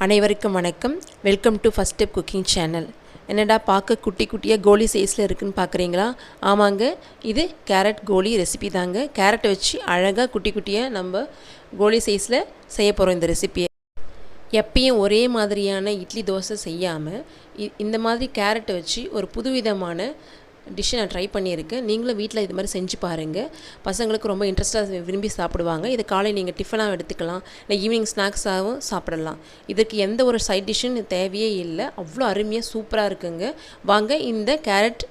அனைவருக்கும் வணக்கம். Welcome to first step cooking channel என்னடா பார்க்க குட்டி குட்டியாக கோலி சைஸில் இருக்குன்னு பார்க்குறீங்களா? ஆமாங்க இது கேரட் கோலி ரெசிபி தாங்க. கேரட்டை வச்சு அழகாக குட்டி குட்டியாக நம்ம கோலி சைஸில் செய்ய போகிறோம் இந்த ரெசிபியை எப்பயும் ஒரே மாதிரியான இட்லி தோசை செய்யாமல் இ- இந்த மாதிரி கேரட்டை வச்சு ஒரு புதுவிதமான டிஷ்ஷை நான் ட்ரை பண்ணியிருக்கேன். நீங்களும் வீட்டில் இது மாதிரி செஞ்சு பாருங்கள் பசங்களுக்கு ரொம்ப இன்ட்ரெஸ்ட்டாக விரும்பி சாப்பிடுவாங்க. இது காலை நீங்கள் டிஃபனாக எடுத்துக்கலாம். இல்லை ஈவினிங் ஸ்நாக்ஸாகவும் சாப்பிடலாம். இதுக்கு எந்த ஒரு சைட் டிஷ்ஷுன்னு தேவையே இல்லை. அவ்வளோ அருமையாக சூப்பராக இருக்குங்க. வாங்க இந்த கேரட்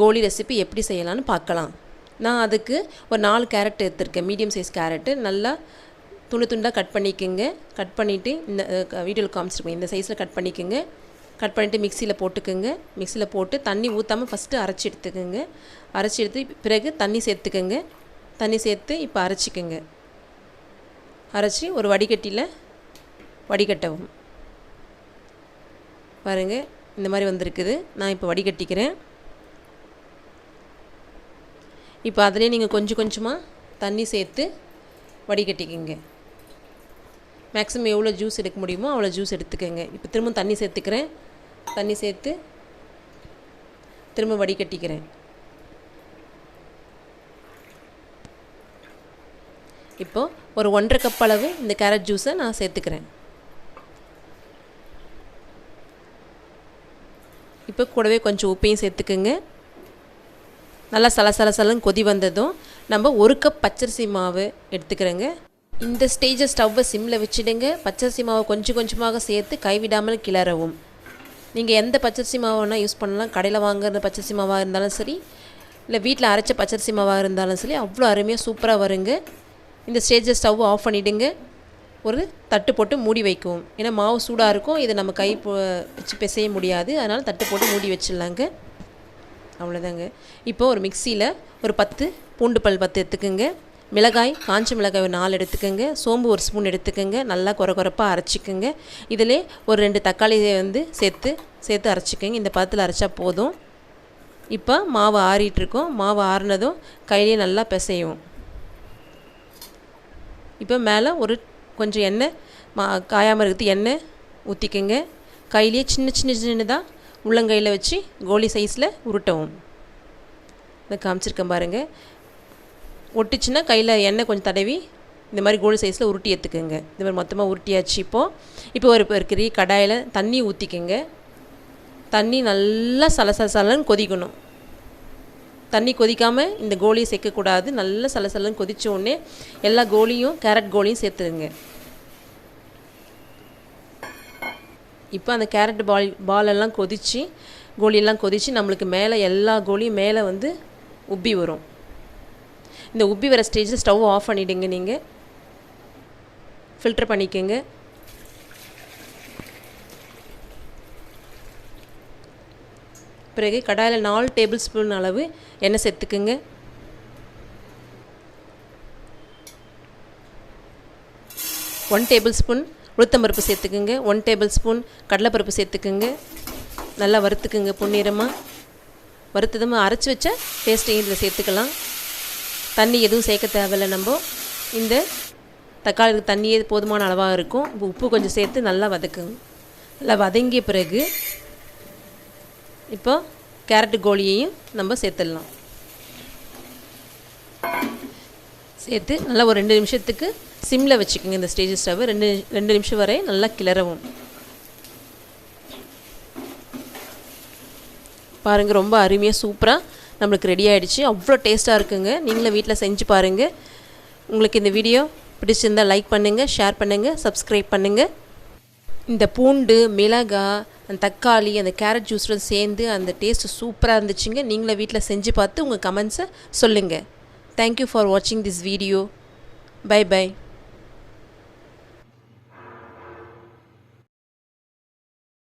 கோலி ரெசிபி எப்படி செய்யலாம்னு பார்க்கலாம். நான் அதுக்கு ஒரு நாலு கேரட் எடுத்திருக்கேன். மீடியம் சைஸ் கேரட்டு நல்லா துண்டு துண்டாக கட் பண்ணிக்கோங்க. கட் பண்ணிவிட்டு இந்த வீடியோவில் காமிச்சிருப்பேன் இந்த சைஸில் கட் பண்ணிக்கோங்க. கட் பண்ணிவிட்டு மிக்சியில் போட்டுக்கோங்க. மிக்சியில் போட்டு தண்ணி ஊற்றாமல் ஃபஸ்ட்டு அரைச்சி எடுத்துக்கோங்க. அரைச்சி எடுத்து பிறகு தண்ணி சேர்த்துக்கோங்க. தண்ணி சேர்த்து இப்போ அரைச்சிக்கோங்க. அரைச்சி ஒரு வடிகட்டியில் வடிகட்டவும். பாருங்கள் இந்த மாதிரி வந்திருக்குது. நான் இப்போ வடிகட்டிக்கிறேன். இப்போ அதிலே நீங்கள் கொஞ்சம் கொஞ்சமாக தண்ணி சேர்த்து வடிகட்டிக்கோங்க. மேக்ஸிமம் எவ்வளோ ஜூஸ் எடுக்க முடியுமோ அவ்வளோ ஜூஸ் எடுத்துக்கோங்க. இப்போ திரும்ப தண்ணி சேர்த்துக்கிறேன். தண்ணி சேர்த்து திரும்ப வடிகட்டிக்கிறேன். இப்போ ஒரு ஒன்றரை கப் அளவு இந்த கேரட் ஜூஸை நான் சேர்த்துக்கிறேன். இப்போ கூடவே கொஞ்சம் உப்பையும் சேர்த்துக்குங்க. நல்லா சலசலசலன்னு கொதி வந்ததும் நம்ம ஒரு கப் பச்சரிசி மாவு எடுத்துக்கிறேங்க. இந்த ஸ்டேஜை ஸ்டவ்வை சிம்மில் வச்சுடுங்க. பச்சரிசி மாவை கொஞ்சம் கொஞ்சமாக சேர்த்து கைவிடாமல் கிளறவும். நீங்கள் எந்த பச்சரிசி மாவு வேணால் யூஸ் பண்ணலாம். கடையில் வாங்குற பச்சரிசி மாவாக இருந்தாலும் சரி இல்லை வீட்டில் அரைச்ச பச்சரிசி மாவாக இருந்தாலும் சரி அவ்வளோ அருமையாக சூப்பராக வருங்க. இந்த ஸ்டேஜை ஸ்டவ் ஆஃப் பண்ணிவிடுங்க ஒரு தட்டு போட்டு மூடி வைக்கும் ஏன்னா மாவு சூடாக இருக்கும் இதை நம்ம கை வச்சு பிசைய முடியாது. அதனால் தட்டு போட்டு மூடி வச்சிடலாங்க. அவ்வளோதாங்க இப்போ ஒரு மிக்சியில் ஒரு பத்து பூண்டு பல் பத்து எடுத்துக்குங்க. மிளகாய் காஞ்ச மிளகாய் ஒரு நாலு எடுத்துக்கோங்க. சோம்பு ஒரு ஸ்பூன் எடுத்துக்கோங்க. நல்லா குறை குறைப்பாக அரைச்சிக்கோங்க. இதிலே ஒரு ரெண்டு தக்காளியை வந்து சேர்த்து சேர்த்து அரைச்சிக்கோங்க. இந்த பதத்தில் அரைச்சா போதும். இப்போ மாவு ஆறிட்டுருக்கோம். மாவு ஆறினதும் கையிலேயே நல்லா பிசையும் இப்போ மேலே ஒரு கொஞ்சம் எண்ணெய் மா காயாமல் இருக்கிறது எண்ணெய் ஊற்றிக்கோங்க கையிலேயே சின்ன சின்ன சின்னதாக உள்ளங்கையில் வச்சு கோலி சைஸில் உருட்டவும். இதை காமிச்சிருக்கேன் பாருங்கள் ஒட்டுச்சுன்னா கையில் எண்ணெய் கொஞ்சம் தடவி இந்த மாதிரி கோல் சைஸில் உருட்டி எடுத்துக்கோங்க. இந்த மாதிரி மொத்தமாக உருட்டியாச்சு இப்போது இப்போ ஒரு இருக்கிற கடாயில் தண்ணி ஊற்றிக்கோங்க தண்ணி நல்லா சலசலன்னு கொதிக்கணும். தண்ணி கொதிக்காமல் இந்த கோலியை சேர்க்கக்கூடாது. நல்லா சலசலன்னு கொதித்த உடனே எல்லா கோலியும் கேரட் கோலியும் சேர்த்துருங்க இப்போ அந்த கேரட் பால் பாலெல்லாம் கொதித்து கோலியெல்லாம் கொதித்து நம்மளுக்கு மேலே எல்லா கோலியும் மேலே வந்து உப்பி வரும். இந்த உப்பி வர ஸ்டேஜில் ஸ்டவ் ஆஃப் பண்ணிவிடுங்க நீங்கள் ஃபில்டர் பண்ணிக்கோங்க. பிறகு கடாயில் நாலு டேபிள் ஸ்பூன் அளவு எண்ணெய் சேர்த்துக்குங்க. ஒன் டேபிள் ஸ்பூன் உளுத்தம்பருப்பு சேர்த்துக்குங்க. ஒன் டேபிள் ஸ்பூன் கடலைப்பருப்பு சேர்த்துக்குங்க. நல்லா வறுத்துக்குங்க பொன்னிறமாக வறுத்ததும் அரைச்சி வச்ச பேஸ்ட்டையும் இதில் சேர்த்துக்கலாம். தண்ணி எதுவும் சேர்க்க தேவையில்ல நம்ம. இந்த தக்காளிக்கு தண்ணியே போதுமான அளவாக இருக்கும். இப்போ உப்பு கொஞ்சம் சேர்த்து நல்லா வதக்குங்க. நல்லா வதங்கிய பிறகு இப்போ கேரட்டு கோழியையும் நம்ம சேர்த்துடலாம். சேர்த்து நல்லா ஒரு ரெண்டு நிமிஷத்துக்கு சிம்மில் வச்சுக்கோங்க இந்த ஸ்டேஜ் ஸ்டவ். ரெண்டு ரெண்டு நிமிஷம் வரை நல்லா கிளறவும். பாருங்கள் ரொம்ப அருமையாக சூப்பராக நம்மளுக்கு ரெடி ஆகிடுச்சு அவ்வளோ டேஸ்ட்டாக இருக்குங்க. நீங்களும் வீட்டில் செஞ்சு பாருங்கள் உங்களுக்கு இந்த வீடியோ பிடிச்சிருந்தால் லைக் பண்ணுங்கள் ஷேர் பண்ணுங்கள் சப்ஸ்கிரைப் பண்ணுங்கள் இந்த பூண்டு மிளகாய் அந்த தக்காளி அந்த கேரட் ஜூஸில் சேர்ந்து அந்த டேஸ்ட்டு சூப்பராக இருந்துச்சுங்க. நீங்களும் வீட்டில் செஞ்சு பார்த்து உங்கள் கமெண்ட்ஸை சொல்லுங்கள் தேங்க்யூ ஃபார் வாட்சிங் திஸ் வீடியோ பை பை